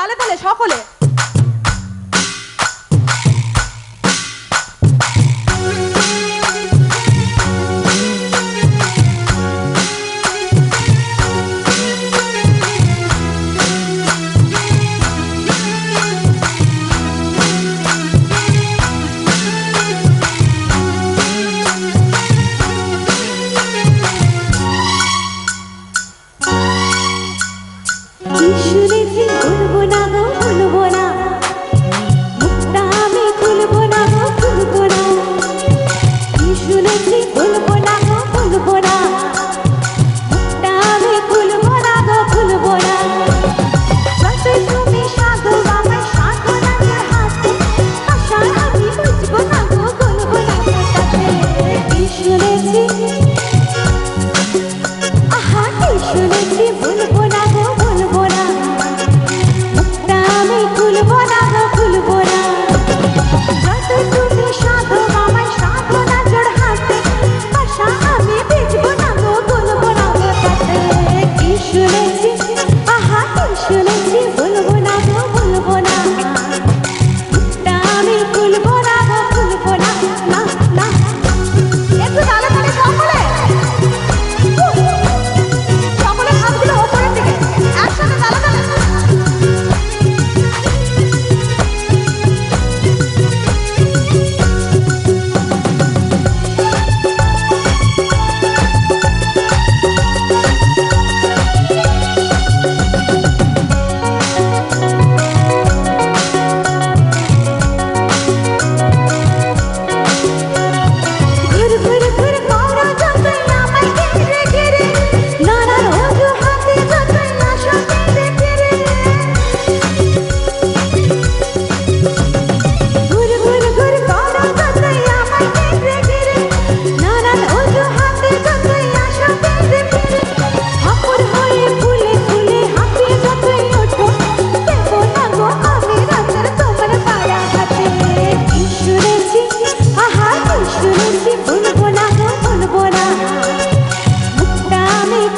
তালে তালে সকলে। বুঝি ভুলব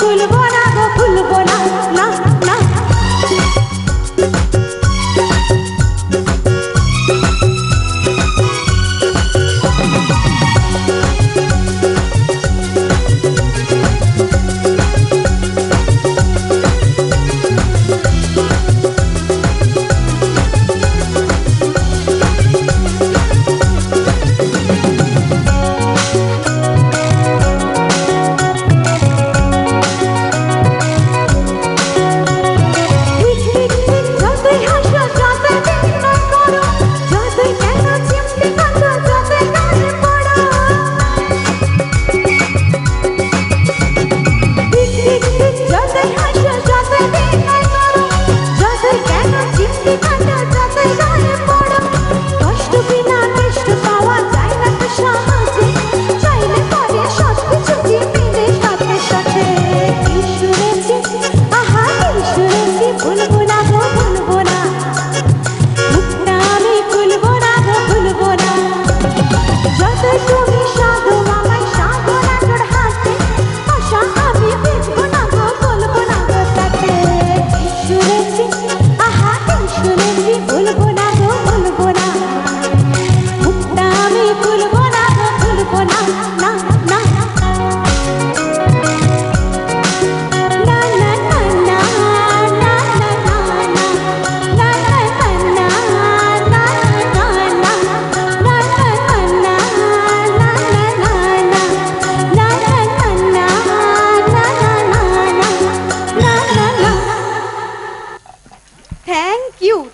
खुल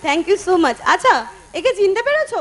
থ্যাংক ইউ সো মাচ আচ্ছা একে চিনতে পেরেছ?